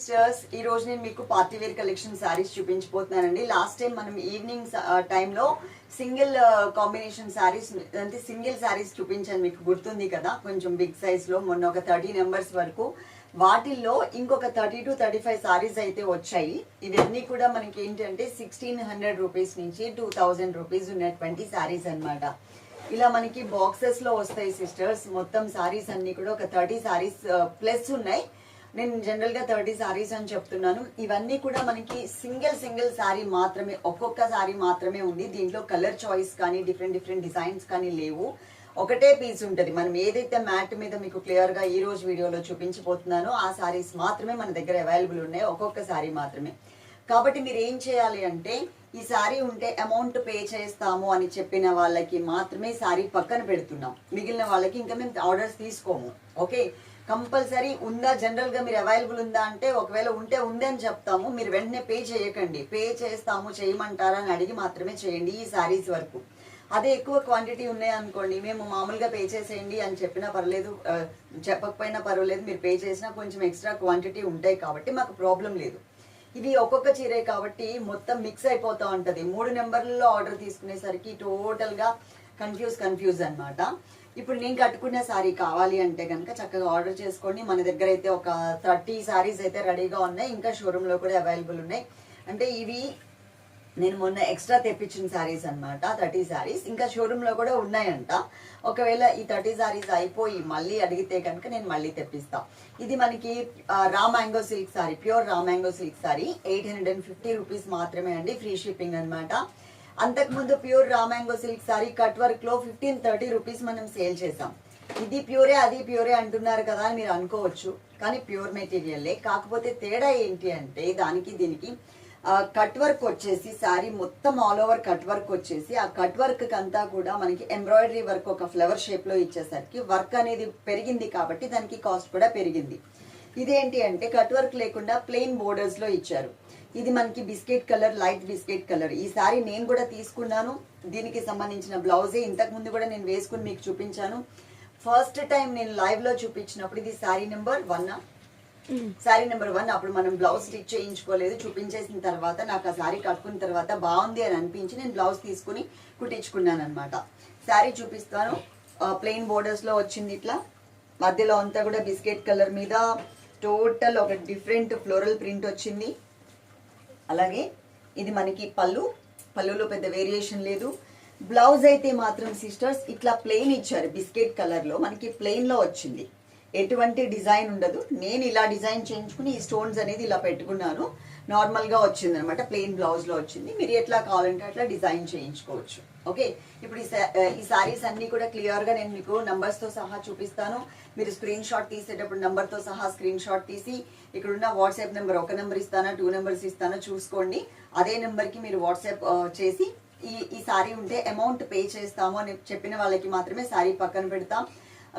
Sisters ఈ రోజు నేను మీకు పార్టీ వేర్ కలెక్షన్ శారీస్ చూపించబోతున్నానండి. లాస్ట్ టైం మనం ఈవినింగ్ టైంలో సింగిల్ కాంబినేషన్ శారీస్ అంటే సింగిల్ శారీస్ చూపించాను మీకు. గుర్తుంది కదా? కొంచెం బిగ్ సైజ్లో మొన్న ఒక థర్టీ నెంబర్స్ వరకు. వాటిల్లో ఇంకొక thirty to thirty five sarees అయితే వచ్చాయి. ఇవన్నీ కూడా మనకి ఏంటంటే సిక్స్టీన్ హండ్రెడ్ రూపీస్ నుంచి టూ థౌజండ్ రూపీస్ ఉన్నటువంటి సారీస్ అన్నమాట. ఇలా మనకి బాక్సెస్లో వస్తాయి సిస్టర్స్ మొత్తం సారీస్ అన్నీ కూడా ఒక థర్టీ సారీస్ ప్లస్ ఉన్నాయి. నేను జనరల్గా థర్టీ సారీస్ అని చెప్తున్నాను. ఇవన్నీ కూడా మనకి సింగిల్ సింగిల్ శారీ మాత్రమే ఒక్కొక్క సారీ మాత్రమే ఉంది. దీంట్లో కలర్ చాయిస్ కానీ డిఫరెంట్ డిఫరెంట్ డిజైన్స్ కానీ లేవు. ఒకటే పీస్ ఉంటుంది. మనం ఏదైతే మ్యాట్ మీద మీకు క్లియర్గా ఈ రోజు వీడియోలో చూపించిపోతున్నానో ఆ శారీస్ మాత్రమే మన దగ్గర అవైలబుల్ ఉన్నాయి. ఒక్కొక్క శారీ మాత్రమే. కాబట్టి మీరు ఏం చేయాలి అంటే ఈ శారీ ఉంటే అమౌంట్ పే చేస్తాము అని చెప్పిన వాళ్ళకి మాత్రమే శారీ పక్కన పెడుతున్నాం. మిగిలిన వాళ్ళకి ఇంకా మేము ఆర్డర్స్ తీసుకోము. ఓకే కంపల్సరీ ఉందా? జనరల్గా మీరు అవైలబుల్ ఉందా అంటే ఒకవేళ ఉంటే ఉంది అని చెప్తాము. మీరు వెంటనే పే చేయకండి. పే చేస్తాము చేయమంటారా అని అడిగి మాత్రమే చేయండి ఈ సారీస్ వరకు. అదే ఎక్కువ క్వాంటిటీ ఉన్నాయి అనుకోండి మేము మామూలుగా పే చేసేయండి అని చెప్పినా పర్లేదు చెప్పకపోయినా పర్వాలేదు మీరు పే చేసినా కొంచెం ఎక్స్ట్రా క్వాంటిటీ ఉంటాయి కాబట్టి మాకు ప్రాబ్లం లేదు. ఇవి ఒక్కొక్క చీరే కాబట్టి మొత్తం మిక్స్ అయిపోతూ ఉంటుంది. మూడు నెంబర్లలో ఆర్డర్ తీసుకునేసరికి టోటల్గా కన్ఫ్యూజ్ కన్ఫ్యూజ్ అనమాట ఇప్పుడు నేను కట్టుకునే శారీ కావాలి అంటే కనుక చక్కగా ఆర్డర్ చేసుకోండి. మన దగ్గర అయితే ఒక థర్టీ సారీస్ అయితే రెడీగా ఉన్నాయి. ఇంకా షోరూంలో కూడా అవైలబుల్ ఉన్నాయి. అంటే ఇవి నేను మొన్న ఎక్స్ట్రా తెప్పించిన శారీస్ అన్నమాట థర్టీ శారీస్ ఇంకా షోరూంలో కూడా ఉన్నాయంట. ఒకవేళ ఈ థర్టీ శారీస్ అయిపోయి మళ్ళీ అడిగితే కనుక నేను మళ్ళీ తెప్పిస్తా. ఇది మనకి raw mango silk saree pure raw mango silk saree eight hundred and fifty rupees మాత్రమే అండి. ఫ్రీ షిప్పింగ్ అనమాట అంతకుముందు pure raw mango silk saree cut వర్క్లో ఫిఫ్టీన్ థర్టీ రూపీస్ మనం సేల్ చేసాం ఇది ప్యూరే అది ప్యూరే అంటున్నారు కదా అని మీరు అనుకోవచ్చు కానీ ప్యూర్ మెటీరియల్లే. కాకపోతే తేడా ఏంటి అంటే దానికి దీనికి కట్ వర్క్ వచ్చేసి శారీ మొత్తం ఆల్ ఓవర్ కట్ వర్క్ వచ్చేసి ఆ కట్ వర్క్ అంతా కూడా మనకి ఎంబ్రాయిడరీ వర్క్ ఒక ఫ్లవర్ షేప్లో ఇచ్చేసరికి వర్క్ అనేది పెరిగింది కాబట్టి దానికి కాస్ట్ కూడా పెరిగింది. ఇదేంటి అంటే కట్ వర్క్ లేకుండా ప్లెయిన్ బోర్డర్స్లో ఇచ్చారు. ఇది మనకి biscuit colour light biscuit colour. ఈ సారీ నేను కూడా తీసుకున్నాను. దీనికి సంబంధించిన బ్లౌజే ఇంతకు ముందు కూడా నేను వేసుకుని మీకు చూపించాను. ఫస్ట్ టైం నేను లైవ్లో చూపించినప్పుడు ఇది saree number one saree number one అప్పుడు మనం బ్లౌజ్ స్టిచ్ చేయించుకోలేదు. చూపించేసిన తర్వాత నాకు ఆ శారీ కట్టుకున్న తర్వాత బాగుంది అని అనిపించి నేను బ్లౌజ్ తీసుకుని కుట్టించుకున్నాను అనమాట శారీ చూపిస్తాను. ప్లెయిన్ బోర్డర్స్లో వచ్చింది ఇట్లా. మధ్యలో అంతా కూడా బిస్కెట్ కలర్ మీద టోటల్ ఒక డిఫరెంట్ ఫ్లోరల్ ప్రింట్ వచ్చింది. అలాగే ఇది మనకి పళ్ళు. పళ్ళులో పెద్ద వేరియేషన్ లేదు. బ్లౌజ్ అయితే మాత్రం సిస్టర్స్ ఇట్లా ప్లెయిన్ ఇచ్చారు. బిస్కెట్ కలర్లో మనకి ప్లెయిన్లో వచ్చింది. ఎటువంటి డిజైన్ ఉండదు. నేను ఇలా డిజైన్ చేయించుకుని ఈ స్టోన్స్ అనేది ఇలా పెట్టుకున్నాను. నార్మల్గా వచ్చింది అనమాట ప్లెయిన్ బ్లౌజ్లో వచ్చింది. మీరు ఎట్లా కావాలంటే అట్లా డిజైన్ చేయించుకోవచ్చు. ఓకే ఇప్పుడు ఈ eh, ఈ సారీస్ అన్ని కూడా క్లియర్గా నేను మీకు నంబర్స్తో సహా చూపిస్తాను. మీరు స్క్రీన్ షాట్ తీసేటప్పుడు నంబర్తో సహా స్క్రీన్ షాట్ తీసి ఇక్కడ ఉన్న వాట్సాప్ నెంబర్ ఒక నెంబర్ ఇస్తానా టూ నెంబర్స్ ఇస్తానా చూసుకోండి. అదే నెంబర్కి మీరు వాట్సాప్ eh, చేసి ఈ ఈ సారీ ఉంటే అమౌంట్ పే చేస్తాము అని చెప్పిన వాళ్ళకి మాత్రమే సారీ పక్కన పెడతాం.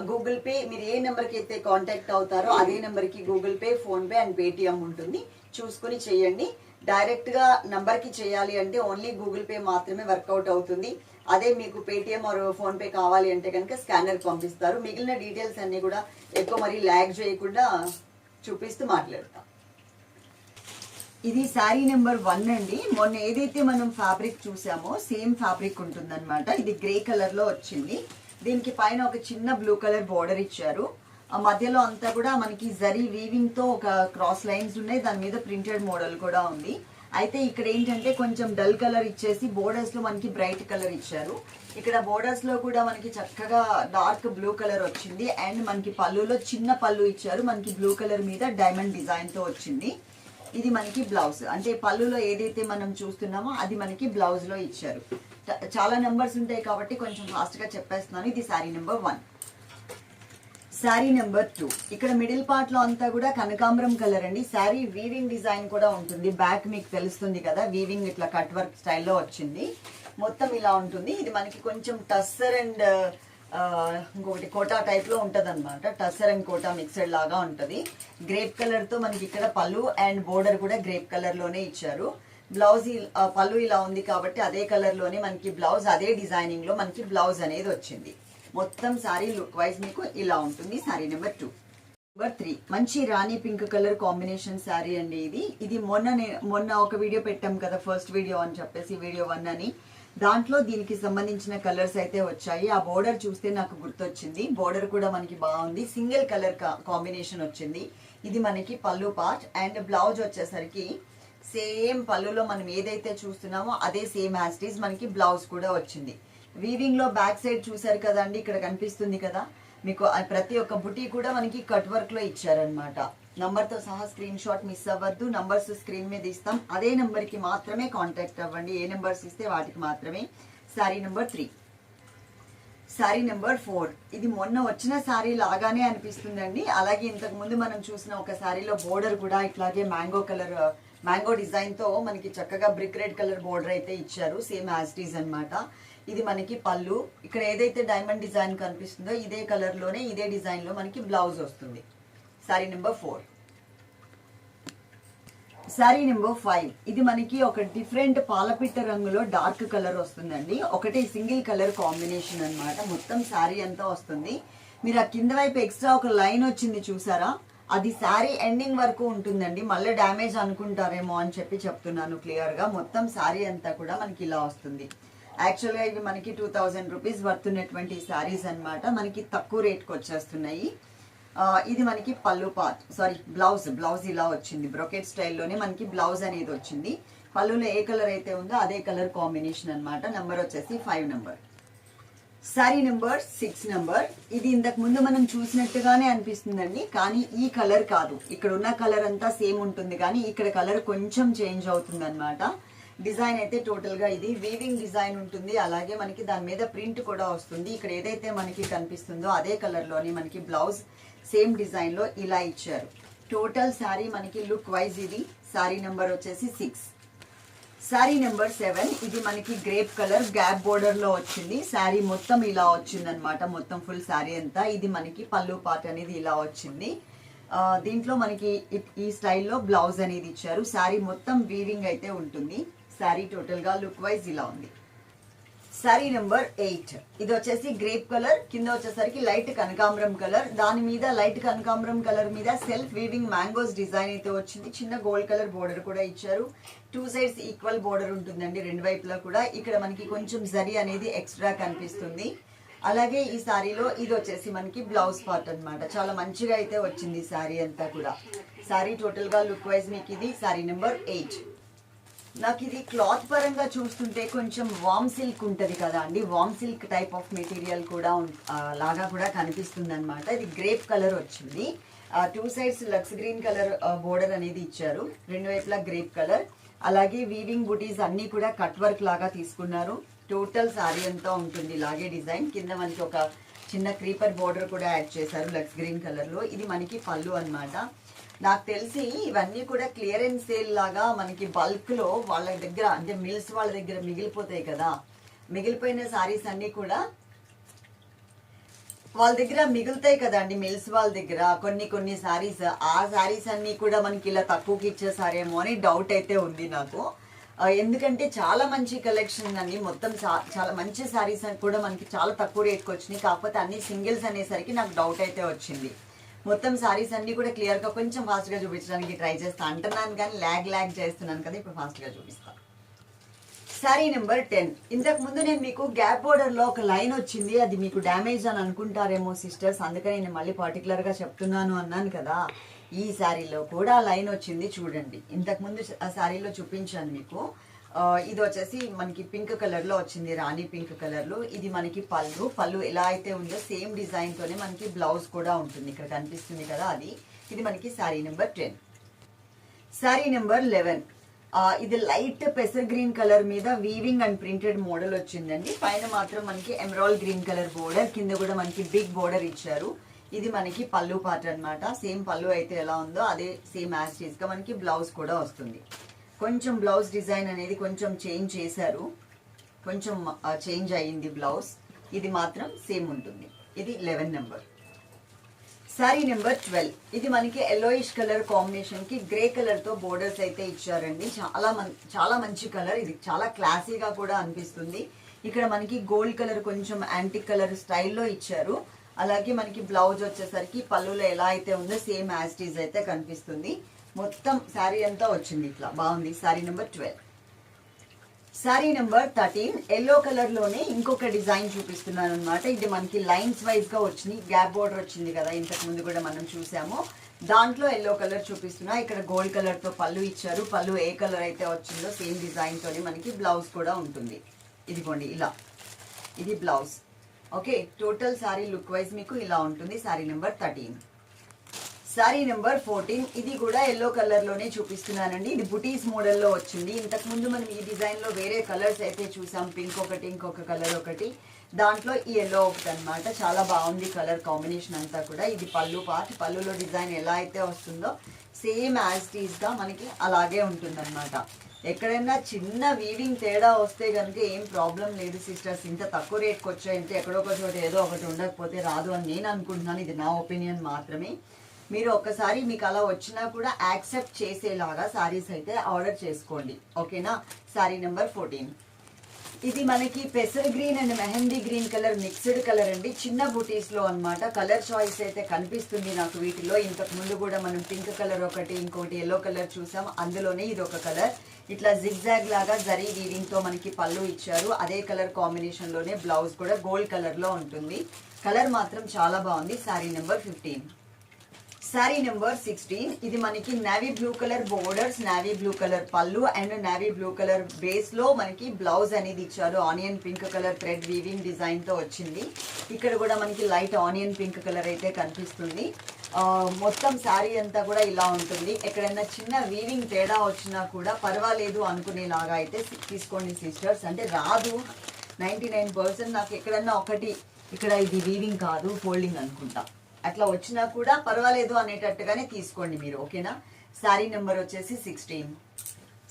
గూగుల్ పే మీరు ఏ నెంబర్కి అయితే కాంటాక్ట్ అవుతారో అదే నెంబర్కి Google Pay PhonePe and Paytm ఉంటుంది. చూసుకుని చేయండి. డైరెక్ట్గా నంబర్కి చేయాలి అంటే ఓన్లీ గూగుల్ పే మాత్రమే వర్కౌట్ అవుతుంది. అదే మీకు పేటిఎం ఆర్ ఫోన్ పే కావాలి అంటే కనుక స్కానర్ పంపిస్తారు. మిగిలిన డీటెయిల్స్ అన్ని కూడా ఎక్కువ మరి ల్యాగ్ చేయకుండా చూపిస్తూ మాట్లాడతాం. ఇది శారీ నెంబర్ వన్ అండి. మొన్న ఏదైతే మనం ఫ్యాబ్రిక్ చూసామో సేమ్ ఫ్యాబ్రిక్ ఉంటుందన్నమాట. ఇది గ్రే కలర్లో వచ్చింది. దీనికి పైన ఒక చిన్న బ్లూ కలర్ బోర్డర్ ఇచ్చారు. ఆ మధ్యలో అంతా కూడా మనకి జరీ వీవింగ్తో ఒక క్రాస్ లైన్స్ ఉన్నాయి. దాని మీద ప్రింటెడ్ మోడల్ కూడా ఉంది. అయితే ఇక్కడ ఏంటంటే కొంచెం డల్ కలర్ ఇచ్చేసి బోర్డర్స్లో మనకి బ్రైట్ కలర్ ఇచ్చారు. ఇక్కడ బోర్డర్స్లో కూడా మనకి చక్కగా డార్క్ బ్లూ కలర్ వచ్చింది. అండ్ మనకి పళ్ళులో చిన్న పళ్ళు ఇచ్చారు. మనకి బ్లూ కలర్ మీద డైమండ్ డిజైన్తో వచ్చింది. ఇది మనకి బ్లౌజ్ అంటే పళ్ళులో ఏదైతే మనం చూస్తున్నామో అది మనకి బ్లౌజ్లో ఇచ్చారు. చాలా నెంబర్స్ ఉంటాయి కాబట్టి కొంచెం ఫాస్ట్గా చెప్పేస్తున్నాను. ఇది sari number one sari number two ఇక్కడ మిడిల్ పార్ట్లో అంతా కూడా కనకాంబరం కలర్ అండి. శారీ వీవింగ్ డిజైన్ కూడా ఉంటుంది. బ్యాక్ మీకు తెలుస్తుంది కదా వీవింగ్ ఇట్లా కట్ వర్క్ స్టైల్లో వచ్చింది. మొత్తం ఇలా ఉంటుంది. ఇది మనకి కొంచెం టస్సర్ అండ్ ఇంకొకటి కోటా టైప్లో ఉంటది అనమాట టస్సర్ అండ్ కోటా మిక్సడ్ లాగా ఉంటుంది. గ్రేప్ కలర్తో మనకి ఇక్కడ పళ్ళు అండ్ బోర్డర్ కూడా గ్రేప్ కలర్లోనే ఇచ్చారు. బ్లౌజ్ పళ్ళు ఇలా ఉంది కాబట్టి అదే కలర్లోనే మనకి బ్లౌజ్ అదే డిజైనింగ్లో మనకి బ్లౌజ్ అనేది వచ్చింది. మొత్తం సారీ లుక్ వైజ్ మీకు ఇలా ఉంటుంది. Sari number two number three మంచి రాణి పింక్ కలర్ కాంబినేషన్ శారీ అండి ఇది. ఇది మొన్న మొన్న ఒక వీడియో పెట్టాం కదా ఫస్ట్ వీడియో అని చెప్పేసి వీడియో వన్ అని. దాంట్లో దీనికి సంబంధించిన కలర్స్ అయితే వచ్చాయి. ఆ బోర్డర్ చూస్తే నాకు గుర్తొచ్చింది. బోర్డర్ కూడా మనకి బాగుంది. సింగిల్ కలర్ కాంబినేషన్ వచ్చింది. ఇది మనకి పళ్ళు పార్ట్ అండ్ బ్లౌజ్ వచ్చేసరికి సేమ్ పళ్ళులో మనం ఏదైతే చూస్తున్నామో అదే సేమ్ యాస్టీస్ మనకి బ్లౌజ్ కూడా వచ్చింది. వీవింగ్లో బ్యాక్ సైడ్ చూసారు కదండి ఇక్కడ కనిపిస్తుంది కదా. మీకు ప్రతి ఒక్క బుటీ కూడా మనకి కట్ వర్క్లో ఇచ్చారనమాట నంబర్తో సహా స్క్రీన్ షాట్ మిస్ అవ్వద్దు నంబర్స్ స్క్రీన్ మీద ఇస్తాం. అదే నెంబర్కి మాత్రమే కాంటాక్ట్ అవ్వండి. ఏ నెంబర్స్ ఇస్తే వాటికి మాత్రమే. Sari number three sari number four ఇది మొన్న వచ్చిన శారీ లాగానే అనిపిస్తుందండి. అలాగే ఇంతకు ముందు మనం చూసిన ఒక శారీలో బోర్డర్ కూడా ఇట్లాగే మ్యాంగో కలర్ మ్యాంగో డిజైన్తో మనకి చక్కగా బ్రిక్ రెడ్ కలర్ బోర్డర్ అయితే ఇచ్చారు. సేమ్ యాజ్ డీజ్ అన్నమాట. ఇది మనకి పళ్ళు. ఇక్కడ ఏదైతే డైమండ్ డిజైన్ కనిపిస్తుందో ఇదే కలర్లోనే ఇదే డిజైన్లో మనకి బ్లౌజ్ వస్తుంది. Sari number four sari number five ఇది మనకి ఒక డిఫరెంట్ పాలపిట్ట రంగులో డార్క్ కలర్ వస్తుందండి. ఒకటి సింగిల్ కలర్ కాంబినేషన్ అన్నమాట. మొత్తం శారీ అంతా వస్తుంది. మీరు ఆ కింద వైపు ఎక్స్ట్రా ఒక లైన్ వచ్చింది చూసారా? అది శారీ ఎండింగ్ వరకు ఉంటుందండి. మళ్ళీ డ్యామేజ్ అనుకుంటారేమో అని చెప్పి చెప్తున్నాను క్లియర్గా మొత్తం శారీ అంతా కూడా మనకి ఇలా వస్తుంది. యాక్చువల్గా ఇవి మనకి టూ థౌజండ్ రూపీస్ వర్తున్నటువంటి శారీస్ అన్నమాట. మనకి తక్కువ రేట్కి వచ్చేస్తున్నాయి. ఇది మనకి పళ్ళు పాత్ సారీ బ్లౌజ్ బ్లౌజ్ ఇలా వచ్చింది. బ్రొకెట్ స్టైల్లోనే మనకి బ్లౌజ్ అనేది వచ్చింది. పళ్ళులో ఏ కలర్ అయితే ఉందో అదే కలర్ కాంబినేషన్ అనమాట నెంబర్ వచ్చేసి five number sari number six number ఇది ఇంతకు ముందు మనం చూసినట్టుగానే అనిపిస్తుందండి. కానీ ఈ కలర్ కాదు. ఇక్కడ ఉన్న కలర్ అంతా సేమ్ ఉంటుంది. కానీ ఇక్కడ కలర్ కొంచెం చేంజ్ అవుతుంది అనమాట డిజైన్ అయితే టోటల్గా ఇది. వీవింగ్ డిజైన్ ఉంటుంది. అలాగే మనకి దాని మీద ప్రింట్ కూడా వస్తుంది. ఇక్కడ ఏదైతే మనకి కనిపిస్తుందో అదే కలర్లోని మనకి బ్లౌజ్ సేమ్ డిజైన్లో ఇలా ఇచ్చారు. టోటల్ శారీ మనకి లుక్ వైజ్ ఇది. శారీ నెంబర్ వచ్చేసి సిక్స్ శారీ నెంబర్ సెవెన్ ఇది మనకి గ్రేప్ కలర్ గ్యాప్ బోర్డర్లో వచ్చింది. శారీ మొత్తం ఇలా వచ్చింది అనమాట మొత్తం ఫుల్ శారీ అంతా. ఇది మనకి పళ్ళు పాట అనేది ఇలా వచ్చింది. దీంట్లో మనకి ఈ స్టైల్లో బ్లౌజ్ అనేది ఇచ్చారు. శారీ మొత్తం వీవింగ్ అయితే ఉంటుంది. శారీ టోటల్గా లుక్ వైజ్ ఇలా ఉంది. Sari number eight. ఇది వచ్చేసి గ్రేప్ కలర్. కింద వచ్చేసరికి లైట్ కనకాంబరం కలర్. దాని మీద లైట్ కనకాంబరం కలర్ మీద సెల్ఫ్ వీవింగ్ మ్యాంగోస్ డిజైన్ అయితే వచ్చింది. చిన్న గోల్డ్ కలర్ బోర్డర్ కూడా ఇచ్చారు. టూ సైడ్స్ ఈక్వల్ బోర్డర్ ఉంటుందండి రెండు వైపులా కూడా. ఇక్కడ మనకి కొంచెం జరీ అనేది ఎక్స్ట్రా కనిపిస్తుంది. అలాగే ఈ శారీలో ఇది వచ్చేసి మనకి బ్లౌజ్ పార్ట్ అనమాట చాలా మంచిగా అయితే వచ్చింది శారీ అంతా కూడా. శారీ టోటల్గా లుక్ వైజ్ మీకు ఇది శారీ నెంబర్ ఎయిట్. నాకు ఇది క్లాత్ పరంగా చూస్తుంటే కొంచెం వామ్ సిల్క్ ఉంటుంది కదా అండి. వామ్ సిల్క్ టైప్ ఆఫ్ మెటీరియల్ కూడా లాగా కూడా కనిపిస్తుంది అనమాట ఇది గ్రేప్ కలర్ వచ్చింది. టూ సైడ్స్ లక్స్ గ్రీన్ కలర్ బోర్డర్ అనేది ఇచ్చారు. రెండు వైపులా గ్రేప్ కలర్. అలాగే వీవింగ్ బుటీస్ అన్ని కూడా కట్ వర్క్ లాగా తీసుకున్నారు. టోటల్ సారీ అంతా ఉంటుంది ఇలాగే డిజైన్. కింద మనకి ఒక చిన్న క్రీపర్ బోర్డర్ కూడా యాడ్ చేశారు లక్స్ గ్రీన్ కలర్లో ఇది మనకి పళ్ళు అన్నమాట. నాకు తెలిసి ఇవన్నీ కూడా క్లియరెన్స్ సేల్ లాగా మనకి బల్క్లో వాళ్ళ దగ్గర అంటే మిల్స్ వాళ్ళ దగ్గర మిగిలిపోతాయి కదా. మిగిలిపోయిన సారీస్ అన్నీ కూడా వాళ్ళ దగ్గర మిగులుతాయి కదండి మిల్స్ వాళ్ళ దగ్గర. కొన్ని కొన్ని సారీస్ ఆ సారీస్ అన్నీ కూడా మనకి ఇలా తక్కువకి ఇచ్చేసారేమో అని డౌట్ అయితే ఉంది నాకు. ఎందుకంటే చాలా మంచి కలెక్షన్ అండి. మొత్తం చాలా మంచి సారీస్ కూడా మనకి చాలా తక్కువ రేట్కి వచ్చినాయి. కాకపోతే అన్ని సింగిల్స్ అనేసరికి నాకు డౌట్ అయితే వచ్చింది. మొత్తం సారీస్ అన్ని కూడా క్లియర్గా కొంచెం ఫాస్ట్గా చూపించడానికి ట్రై చేస్తా. అంటున్నాను కానీ ల్యాగ్ ల్యాగ్ చేస్తున్నాను కదా ఇప్పుడు ఫాస్ట్గా చూపిస్తాను సారీ నెంబర్ టెన్ ఇంతకు ముందు నేను మీకు గ్యాప్ బోర్డర్లో ఒక లైన్ వచ్చింది అది మీకు డ్యామేజ్ అని అనుకుంటారేమో సిస్టర్స్ అందుకని నేను మళ్ళీ పర్టికులర్గా చెప్తున్నాను అన్నాను కదా. ఈ శారీలో కూడా లైన్ వచ్చింది చూడండి. ఇంతకు ముందు ఆ శారీలో చూపించాను మీకు. ఇది వచ్చేసి మనకి పింక్ కలర్లో వచ్చింది రాణి పింక్ కలర్లో. ఇది మనకి పళ్ళు. పళ్ళు ఎలా అయితే ఉందో సేమ్ డిజైన్ తోనే మనకి బ్లౌజ్ కూడా ఉంటుంది. ఇక్కడ కనిపిస్తుంది కదా అది. ఇది మనకి sari number ten sari number eleven light light పెసర్ గ్రీన్ కలర్ మీద వీవింగ్ అండ్ ప్రింటెడ్ మోడల్ వచ్చిందండి. పైన మాత్రం మనకి ఎమరాల్ గ్రీన్ కలర్ బోర్డర్ కింద కూడా మనకి బిగ్ బోర్డర్ ఇచ్చారు. ఇది మనకి పళ్ళు పాట అనమాట సేమ్ పళ్ళు అయితే ఎలా ఉందో అదే సేమ్ యాజ్గా మనకి బ్లౌజ్ కూడా వస్తుంది. కొంచెం బ్లౌజ్ డిజైన్ అనేది కొంచెం చేంజ్ చేశారు. కొంచెం చేంజ్ అయ్యింది బ్లౌజ్. ఇది మాత్రం సేమ్ ఉంటుంది. ఇది eleven number. Sari number twelve. ఇది మనకి ఎల్లోయిష్ కలర్ కాంబినేషన్కి గ్రే కలర్తో బోర్డర్స్ అయితే ఇచ్చారండి. చాలా మం- చాలా మంచి కలర్ ఇది. చాలా క్లాసీగా కూడా అనిపిస్తుంది. ఇక్కడ మనకి గోల్డ్ కలర్ కొంచెం యాంటిక్ కలర్ స్టైల్లో ఇచ్చారు. అలాగే మనకి బ్లౌజ్ వచ్చేసరికి పళ్ళులో ఎలా అయితే ఉందో సేమ్ యాజ్ టీజ్ అయితే కనిపిస్తుంది. మొత్తం శారీ అంతా వచ్చింది ఇట్లా. బాగుంది. Sari number twelve sari number thirteen yellow కలర్లోనే ఇంకొక డిజైన్ చూపిస్తున్నాను అనమాట ఇది మనకి లైన్స్ వైజ్గా వచ్చింది. గ్యాప్ బోర్డర్ వచ్చింది కదా. ఇంతకు ముందు కూడా మనం చూసాము. దాంట్లో ఎల్లో కలర్ చూపిస్తున్నా. ఇక్కడ గోల్డ్ కలర్తో పళ్ళు ఇచ్చారు. పళ్ళు ఏ కలర్ అయితే వచ్చిందో సేమ్ డిజైన్తోనే మనకి బ్లౌజ్ కూడా ఉంటుంది. ఇదిగోండి ఇలా. ఇది blouse okay total sari look wise మీకు ఇలా ఉంటుంది. Sari number thirteen sari number fourteen. ఇది కూడా ఎల్లో కలర్లోనే చూపిస్తున్నానండి. ఇది బుటీస్ మోడల్లో వచ్చింది. ఇంతకు ముందు మనం ఈ డిజైన్లో వేరే కలర్స్ అయితే చూసాం. పింక్ ఒకటి ఇంకొక కలర్ ఒకటి. దాంట్లో ఈ ఎల్లో ఒకటి అన్నమాట. చాలా బాగుంది కలర్ కాంబినేషన్ అంతా కూడా. ఇది పళ్ళు పార్ట్ పళ్ళులో డిజైన్ ఎలా అయితే వస్తుందో సేమ్ యాజ్ టీజ్గా మనకి అలాగే ఉంటుందన్నమాట. ఎక్కడైనా చిన్న వీవింగ్ తేడా వస్తే కనుక ఏం ప్రాబ్లం లేదు సిస్టర్స్ ఇంత తక్కువ రేట్కి వచ్చాయంటే ఎక్కడో ఒక చోట ఏదో ఒకటి ఉండకపోతే రాదు అని నేను అనుకుంటున్నాను. ఇది నా ఒపీనియన్ మాత్రమే. మీరు ఒక్కసారి మీకు అలా వచ్చినా కూడా యాక్సెప్ట్ చేసేలాగా శారీస్ అయితే ఆర్డర్ చేసుకోండి. ఓకేనా? Sari number fourteen. ఇది మనకి పెసర్ green and mehndi green colour mixed colour అండి. చిన్న బూటీస్లో అనమాట కలర్ చాయిస్ అయితే కనిపిస్తుంది నాకు వీటిలో. ఇంతకు ముందు కూడా మనం పింక్ కలర్ ఒకటి ఇంకోటి ఎల్లో కలర్ చూసాం. అందులోనే ఇది ఒక కలర్. ఇట్లా జిగ్జాగ్ లాగా జరీ వీవింగ్తో మనకి పళ్ళు ఇచ్చారు. అదే కలర్ కాంబినేషన్లోనే బ్లౌజ్ కూడా గోల్డ్ కలర్లో ఉంటుంది. కలర్ మాత్రం చాలా బాగుంది. Sari number fifteen. Sari number sixteen ఇది మనకి navy blue colour borders navy blue colour పళ్ళు అండ్ నావీ బ్లూ కలర్ బేస్లో మనకి బ్లౌజ్ అనేది ఇచ్చారు. Onion pink colour thread weaving డిజైన్తో వచ్చింది. ఇక్కడ కూడా మనకి లైట్ ఆనియన్ పింక్ కలర్ అయితే కనిపిస్తుంది. మొత్తం శారీ అంతా కూడా ఇలా ఉంటుంది. ఎక్కడైనా చిన్న వీవింగ్ తేడా వచ్చినా కూడా పర్వాలేదు అనుకునేలాగా అయితే తీసుకోండి సిస్టర్స్ అంటే రాదు. నైంటీ నైన్ పర్సెంట్ నాకు ఎక్కడన్నా ఒకటి ఇక్కడ ఇది వీవింగ్ కాదు ఫోల్డింగ్ అనుకుంటా. అట్లా వచ్చినా కూడా పర్వాలేదు అనేటట్టుగానే తీసుకోండి మీరు ఓకేనా? శారీ నెంబర్ వచ్చేసి సిక్స్టీన్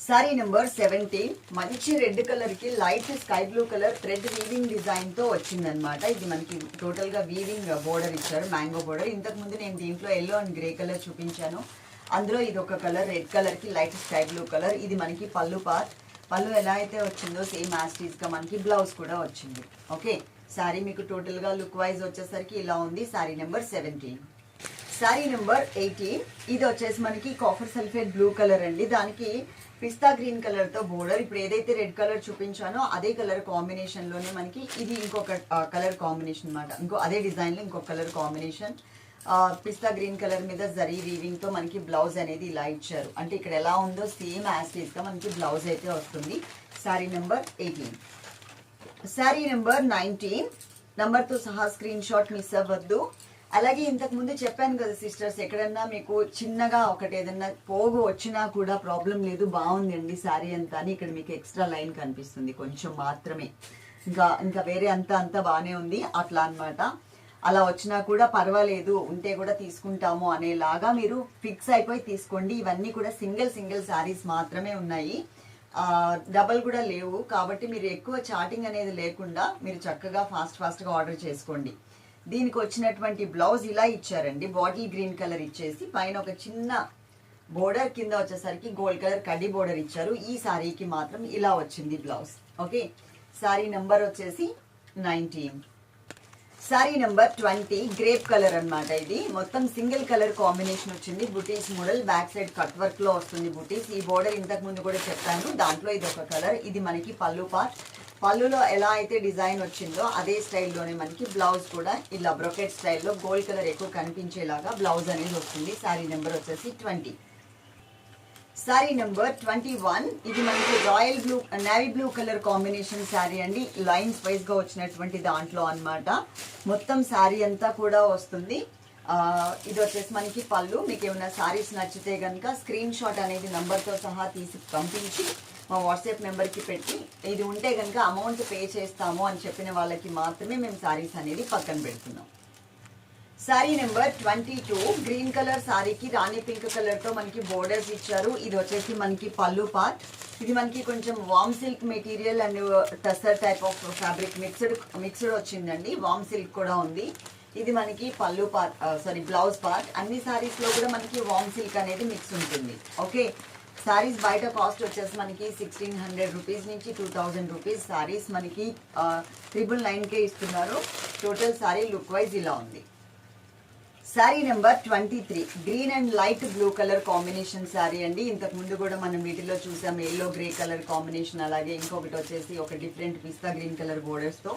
శారీ నెంబర్ సెవెంటీన్ మంచి రెడ్ కలర్కి light sky blue colour thread weaving డిజైన్తో వచ్చిందనమాట ఇది మనకి టోటల్గా వీవింగ్ బోర్డర్ ఇచ్చారు మ్యాంగో బోర్డర్. ఇంతకుముందు నేను దీంట్లో ఎల్లో అండ్ గ్రే కలర్ చూపించాను. అందులో ఇది ఒక కలర్ రెడ్ కలర్కి లైట్ స్కై బ్లూ కలర్. ఇది మనకి పళ్ళు పార్ట్. పళ్ళు ఎలా అయితే వచ్చిందో సేమ్ యాస్టీస్గా మనకి బ్లౌజ్ కూడా వచ్చింది ఓకే? శారీ మీకు టోటల్గా లుక్ వైజ్ వచ్చేసరికి ఇలా ఉంది. Sari number seventeen sari number eighteen ఇది వచ్చేసి మనకి కాఫర్ సల్ఫేట్ బ్లూ కలర్ అండి. దానికి పిస్తా గ్రీన్ కలర్తో బోర్డర్ ఇప్పుడు ఏదైతే రెడ్ కలర్ చూపించానో అదే కలర్ కాంబినేషన్లోనే మనకి ఇది ఇంకొక కలర్ కాంబినేషన్ అన్నమాట. ఇంకో అదే డిజైన్లో ఇంకొక colour combination pista green colour మీద జరీ వీవింగ్తో మనకి బ్లౌజ్ అనేది ఇలా ఇచ్చారు. అంటే ఇక్కడ ఎలా ఉందో సేమ్ యాస్టీస్గా మనకి బ్లౌజ్ అయితే వస్తుంది. Sari number eighteen sari number nineteen. తో సహా స్క్రీన్ షాట్ మిస్ అవ్వద్దు. అలాగే ఇంతకు ముందు చెప్పాను కదా సిస్టర్స్ ఎక్కడన్నా మీకు చిన్నగా ఒకటి ఏదన్నా పోగు వచ్చినా కూడా ప్రాబ్లం లేదు బాగుంది అండి శారీ అంతా అని ఇక్కడ మీకు ఎక్స్ట్రా లైన్ కనిపిస్తుంది కొంచెం మాత్రమే. ఇంకా ఇంకా వేరే అంతా అంతా బాగానే ఉంది అట్లా అనమాట అలా వచ్చినా కూడా పర్వాలేదు ఉంటే కూడా తీసుకుంటాము అనేలాగా మీరు ఫిక్స్ అయిపోయి తీసుకోండి. ఇవన్నీ కూడా సింగిల్ సింగిల్ శారీస్ మాత్రమే ఉన్నాయి. డబల్ కూడా లేవు. కాబట్టి మీరు ఎక్కువ చాటింగ్ అనేది లేకుండా మీరు చక్కగా ఫాస్ట్ ఫాస్ట్గా ఆర్డర్ చేసుకోండి. దీనికి వచ్చినటువంటి బ్లౌజ్ ఇలా ఇచ్చారండి. బాటిల్ గ్రీన్ కలర్ ఇచ్చేసి పైన ఒక చిన్న బోర్డర్ కింద వచ్చేసరికి గోల్డ్ కలర్ కడ్డీ బోర్డర్ ఇచ్చారు. ఈ శారీకి మాత్రం ఇలా వచ్చింది బ్లౌజ్. ఓకే? శారీ నెంబర్ వచ్చేసి nineteen. Sari number twenty grape colour అన్నమాట ఇది. మొత్తం సింగిల్ కలర్ కాంబినేషన్ వచ్చింది. Bootis model back side cut వర్క్లో వస్తుంది బుటీస్. ఈ బోర్డర్ ఇంతకు ముందు కూడా చెప్పాను. దాంట్లో ఇది ఒక కలర్ ఇది మనకి పళ్ళు పార్ట్ పళ్ళులో ఎలా అయితే డిజైన్ వచ్చిందో అదే స్టైల్లోనే మనకి బ్లౌజ్ కూడా. ఇలా బ్రొకెట్ స్టైల్లో గోల్డ్ కలర్ ఎక్కువ కనిపించేలాగా బ్లౌజ్ అనేది వస్తుంది. సారీ నెంబర్ వచ్చేసి twenty sari number twenty one ఇది మనకి royal blue navy blue colour combination sari అండి. లైన్స్ వైజ్గా వచ్చినటువంటి దాంట్లో అన్నమాట. మొత్తం శారీ అంతా కూడా వస్తుంది. ఇది వచ్చేసి మనకి పళ్ళు. మీకు ఏమైనా శారీస్ నచ్చితే కనుక స్క్రీన్ షాట్ అనేది నంబర్తో సహా తీసి పంపించి మా వాట్సాప్ నెంబర్కి పెట్టి ఇది ఉంటే కనుక అమౌంట్ పే చేస్తాము అని చెప్పిన వాళ్ళకి మాత్రమే మేము శారీస్ అనేది పక్కన పెడుతున్నాం. Sari number twenty two green colour సారీకి రాణి పింక్ కలర్తో మనకి బోర్డర్స్ ఇచ్చారు. ఇది వచ్చేసి మనకి పళ్ళు పార్ట్ ఇది మనకి కొంచెం వామ్ silk material and tussar type of fabric mixed mixed వచ్చిందండి. వామ్ సిల్క్ కూడా ఉంది. ఇది మనకి పళ్ళు పార్ట్ సారీ బ్లౌజ్ పార్ట్ అన్ని సారీస్లో కూడా మనకి వామ్ సిల్క్ అనేది మిక్స్ ఉంటుంది. ఓకే సారీస్ బయట కాస్ట్ వచ్చేసి మనకి సిక్స్టీన్ హండ్రెడ్ రూపీస్ నుంచి టూ థౌజండ్ రూపీస్ సారీస్ మనకి uh, ట్రిపుల్ నైన్కే ఇస్తున్నారు. టోటల్ సారీ లుక్ వైజ్ ఇలా ఉంది. Sari number twenty three green and light blue colour combination sari అండి. ఇంతకు ముందు కూడా మనం వీటిలో చూసాం ఎల్లో గ్రే కలర్ కాంబినేషన్ అలాగే ఇంకొకటి వచ్చేసి ఒక డిఫరెంట్ పిస్తా గ్రీన్ కలర్ బోర్డర్స్తో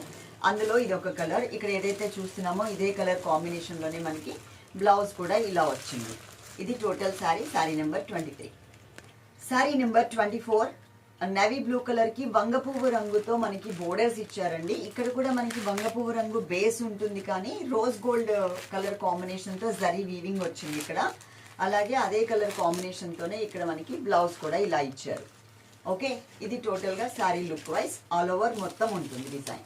అందులో ఇది ఒక కలర్ ఇక్కడ ఏదైతే చూస్తున్నామో ఇదే కలర్ కాంబినేషన్లోనే మనకి బ్లౌజ్ కూడా ఇలా వచ్చింది. ఇది total sari sari number twenty three sari number twenty four navy blue కలర్కి వంగ పువ్వు రంగుతో మనకి బోర్డర్స్ ఇచ్చారండి. ఇక్కడ కూడా మనకి వంగ పువ్వు రంగు బేస్ ఉంటుంది కానీ రోజ్ గోల్డ్ కలర్ కాంబినేషన్తో జరీ వీవింగ్ వచ్చింది ఇక్కడ. అలాగే అదే కలర్ కాంబినేషన్ తోనే ఇక్కడ మనకి బ్లౌజ్ కూడా ఇలా ఇచ్చారు. ఓకే ఇది టోటల్గా sari look wise all over మొత్తం ఉంటుంది design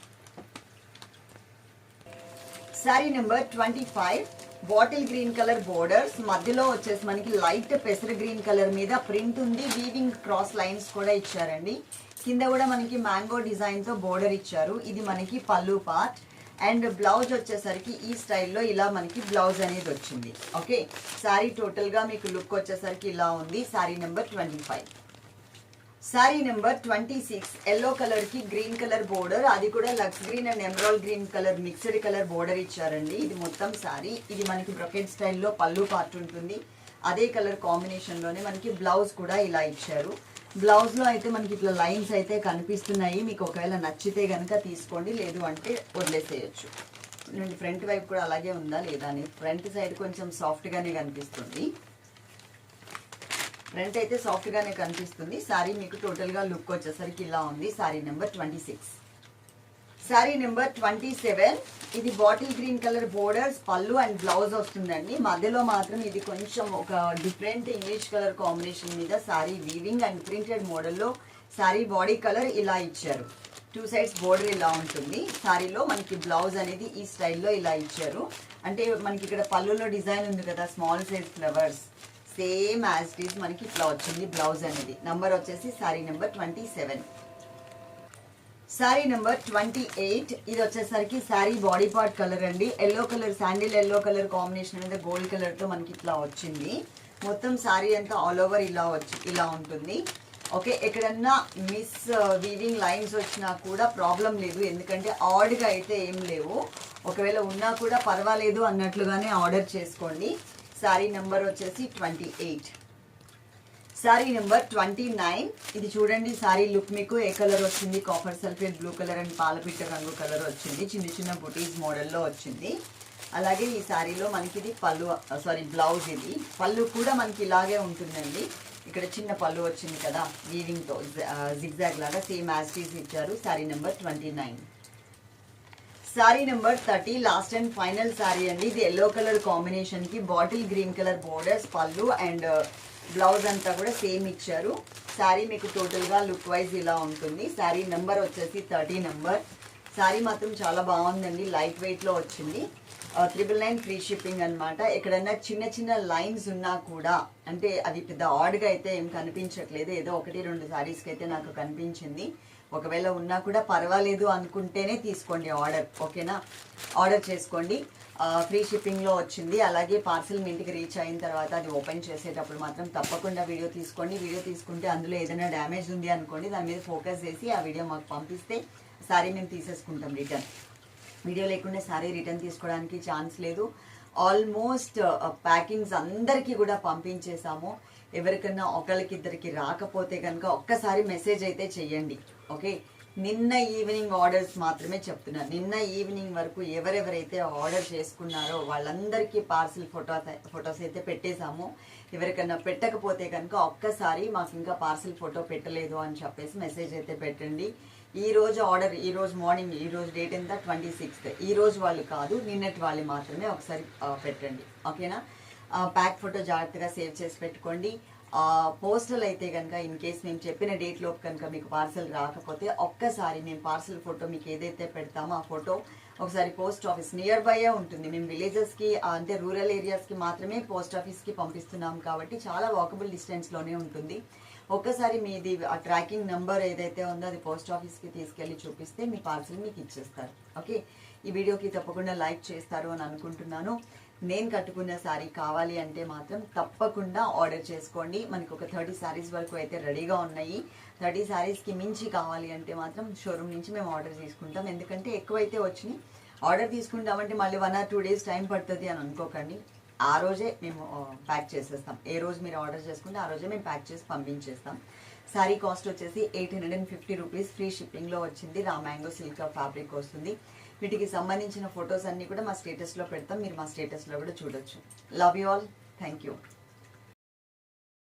sari number twenty five bottle green colour borders. మధ్యలో వచ్చేసి మనకి లైట్ పెసర గ్రీన్ కలర్ మీద ప్రింట్ ఉంది. వీవింగ్ క్రాస్ లైన్స్ కూడా ఇచ్చారండి. కింద కూడా మనకి మ్యాంగో డిజైన్తో బోర్డర్ ఇచ్చారు. ఇది మనకి పళ్ళు పార్ట్. అండ్ బ్లౌజ్ వచ్చేసరికి ఈ స్టైల్లో ఇలా మనకి బ్లౌజ్ అనేది వచ్చింది. ఓకే? శారీ టోటల్గా మీకు లుక్ వచ్చేసరికి ఇలా ఉంది. Sari number twenty sorry sari number twenty six yellow కలర్కి గ్రీన్ కలర్ బోర్డర్ అది కూడా Lux green and emerald green colour mixed colour border ఇచ్చారండి. ఇది మొత్తం శారీ ఇది మనకి బ్రొకెట్ స్టైల్లో పళ్ళు పార్ట్ ఉంటుంది. అదే కలర్ కాంబినేషన్లోనే మనకి బ్లౌజ్ కూడా ఇలా ఇచ్చారు. బ్లౌజ్లో అయితే మనకి ఇట్లా లైన్స్ అయితే కనిపిస్తున్నాయి. మీకు ఒకవేళ నచ్చితే కనుక తీసుకోండి. లేదు అంటే వదిలేసేయచ్చు. ఫ్రంట్ వైపు కూడా అలాగే ఉందా లేదా అని ఫ్రంట్ సైడ్ కొంచెం సాఫ్ట్గానే కనిపిస్తుంది. ఫ్రంట్ అయితే సాఫ్ట్ గానే కనిపిస్తుంది. సారీ మీకు టోటల్గా లుక్ వచ్చేసరికి ఇలా ఉంది. Sari number twenty six sari number twenty seven ఇది బాటిల్ గ్రీన్ కలర్ బోర్డర్స్ పళ్ళు అండ్ బ్లౌజ్ వస్తుందండి. మధ్యలో మాత్రం ఇది కొంచెం ఒక డిఫరెంట్ ఇంగ్లీష్ కలర్ కాంబినేషన్ మీద సారీ వీవింగ్ అండ్ ప్రింటెడ్ మోడల్లో సారీ బాడీ కలర్ ఇలా ఇచ్చారు. టూ సైడ్స్ బోర్డర్ ఇలా ఉంటుంది. సారీలో మనకి బ్లౌజ్ అనేది ఈ స్టైల్లో ఇలా ఇచ్చారు. అంటే మనకి ఇక్కడ పళ్ళులో డిజైన్ ఉంది కదా small size flowers same as it is మనకి ఇట్లా వచ్చింది బ్లౌజ్ అనేది నంబర్ వచ్చేసి sari number twenty seven. Sari number twenty eight. ఇది వచ్చేసరికి శారీ బాడీ పార్ట్ కలర్ అండి. Yellow colour sandal yellow colour combination అనేది గోల్డ్ కలర్తో మనకి ఇట్లా వచ్చింది. మొత్తం శారీ అంతా ఆల్ ఓవర్ ఇలా వచ్చి ఇలా ఉంటుంది. ఓకే ఎక్కడన్నా మిస్ uh, వీవింగ్ లైన్స్ వచ్చినా కూడా ప్రాబ్లం లేదు. ఎందుకంటే ఆర్డ్గా అయితే ఏం లేవు. ఒకవేళ ఉన్నా కూడా పర్వాలేదు అన్నట్లుగానే ఆర్డర్ చేసుకోండి. శారీ నెంబర్ వచ్చేసి twenty eight. Sari number twenty nine. ఇది చూడండి సారీ లుక్ మీకు ఏ కలర్ వచ్చింది? Copper sulphate blue colour and పాలపిట్ట రంగు కలర్ వచ్చింది. చిన్న చిన్న బుటీస్ మోడల్లో వచ్చింది. అలాగే ఈ సారీలో మనకి ఇది పళ్ళు సారీ బ్లౌజ్ ఇది. పళ్ళు కూడా మనకి ఇలాగే ఉంటుందండి. ఇక్కడ చిన్న పళ్ళు వచ్చింది కదా వీవింగ్తో జిగ్జాగ్ లాగా సేమ్ యాస్టీస్ ఇచ్చారు. Sari number twenty nine. Sari number thirty last and final sari అండి. ఇది ఎల్లో కలర్ కాంబినేషన్కి బాటిల్ గ్రీన్ కలర్ బోర్డర్స్ పళ్ళు అండ్ బ్లౌజ్ uh, అంతా కూడా సేమ్ ఇచ్చారు. సారీ మీకు టోటల్గా లుక్ వైజ్ ఇలా ఉంటుంది. సారీ నెంబర్ వచ్చేసి థర్టీ నెంబర్ సారీ మాత్రం చాలా బాగుందండి. లైట్ వెయిట్లో వచ్చింది. త్రిబుల్ నైన్ ఫ్రీ షిప్పింగ్ అనమాట ఎక్కడన్నా చిన్న చిన్న లైన్స్ ఉన్నా కూడా అంటే అది పెద్ద ఆడ్గా అయితే ఏం కనిపించట్లేదు. ఏదో ఒకటి రెండు సారీస్కి అయితే నాకు కనిపించింది. ఒకవేళ ఉన్నా కూడా పర్వాలేదు అనుకుంటేనే తీసుకోండి ఆర్డర్ ఓకేనా? ఆర్డర్ చేసుకోండి. ఫ్రీ షిప్పింగ్లో వచ్చింది. అలాగే పార్సిల్ మీ ఇంటికి రీచ్ అయిన తర్వాత అది ఓపెన్ చేసేటప్పుడు మాత్రం తప్పకుండా వీడియో తీసుకోండి. వీడియో తీసుకుంటే అందులో ఏదైనా డ్యామేజ్ ఉంది అనుకోండి దాని మీద ఫోకస్ చేసి ఆ వీడియో మాకు పంపిస్తే సారీ మేము తీసేసుకుంటాం రిటర్న్. వీడియో లేకుండా సారీ రిటర్న్ తీసుకోవడానికి ఛాన్స్ లేదు. ఆల్మోస్ట్ ప్యాకింగ్స్ అందరికీ కూడా పంపించేసాము ఎవరికన్నా ఒకరికి ఇద్దరికి రాకపోతే కనుక ఒక్కసారి మెసేజ్ అయితే చెయ్యండి. ఓకే? నిన్న ఈవినింగ్ ఆర్డర్స్ మాత్రమే చెప్తున్నాను నిన్న ఈవినింగ్ వరకు ఎవరెవరైతే ఆర్డర్ చేసుకున్నారో వాళ్ళందరికీ పార్సిల్ ఫోటో ఫొటోస్ అయితే పెట్టేశాము. ఎవరికన్నా పెట్టకపోతే కనుక ఒక్కసారి మాకు ఇంకా పార్సిల్ ఫోటో పెట్టలేదు అని చెప్పేసి మెసేజ్ అయితే పెట్టండి. ఈ రోజు ఆర్డర్ ఈ రోజు మార్నింగ్ ఈ రోజు డేట్ ఎంత? Twenty sixth. ఈ రోజు వాళ్ళు కాదు నిన్నటి వాళ్ళు మాత్రమే ఒకసారి పెట్టండి. ఓకేనా? ప్యాక్ ఫోటో జాగ్రత్తగా సేవ్ చేసి పెట్టుకోండి. పోస్టల్ అయితే కనుక ఇన్ కేస్ మేము చెప్పిన డేట్ లోపు కనుక మీకు పార్సల్ రాకపోతే ఒక్కసారి మేము పార్సల్ ఫోటో మీకు ఏదైతే పెడతామో ఆ ఫోటో ఒకసారి పోస్ట్ ఆఫీస్ నియర్ బైయే ఉంటుంది. మేము విలేజెస్కి అంటే రూరల్ ఏరియాస్కి మాత్రమే పోస్ట్ ఆఫీస్కి పంపిస్తున్నాం కాబట్టి చాలా వాకబుల్ డిస్టెన్స్లోనే ఉంటుంది. ఒక్కసారి మీది ఆ ట్రాకింగ్ నెంబర్ ఏదైతే ఉందో అది పోస్ట్ ఆఫీస్కి తీసుకెళ్ళి చూపిస్తే మీ పార్సల్ మీకు ఇచ్చేస్తారు. ఓకే? ఈ వీడియోకి తప్పకుండా లైక్ చేస్తారు అని అనుకుంటున్నాను. నేను కట్టుకున్న శారీ కావాలి అంటే మాత్రం తప్పకుండా ఆర్డర్ చేసుకోండి. మనకు ఒక థర్టీ శారీస్ వరకు అయితే రెడీగా ఉన్నాయి. థర్టీ శారీస్కి మించి కావాలి అంటే మాత్రం షోరూమ్ నుంచి మేము ఆర్డర్ తీసుకుంటాం. ఎందుకంటే ఎక్కువైతే వచ్చినాయి. ఆర్డర్ తీసుకుంటామంటే మళ్ళీ one or two days time పడుతుంది అని అనుకోకండి. ఆ రోజే మేము ప్యాక్ చేసేస్తాం. ఏ రోజు మీరు ఆర్డర్ చేసుకుంటే ఆ రోజే మేము ప్యాక్ చేసి పంపించేస్తాం. శారీ కాస్ట్ వచ్చేసి eight hundred and fifty rupees free షిప్పింగ్లో వచ్చింది. రా మ్యాంగో సిల్క్ ఫ్యాబ్రిక్ వస్తుంది. వీటికి సంబంధించిన ఫొటోస్ అన్నీ కూడా మా స్టేటస్లో పెడతాం. మీరు మా స్టేటస్లో కూడా చూడొచ్చు. Love you all thank you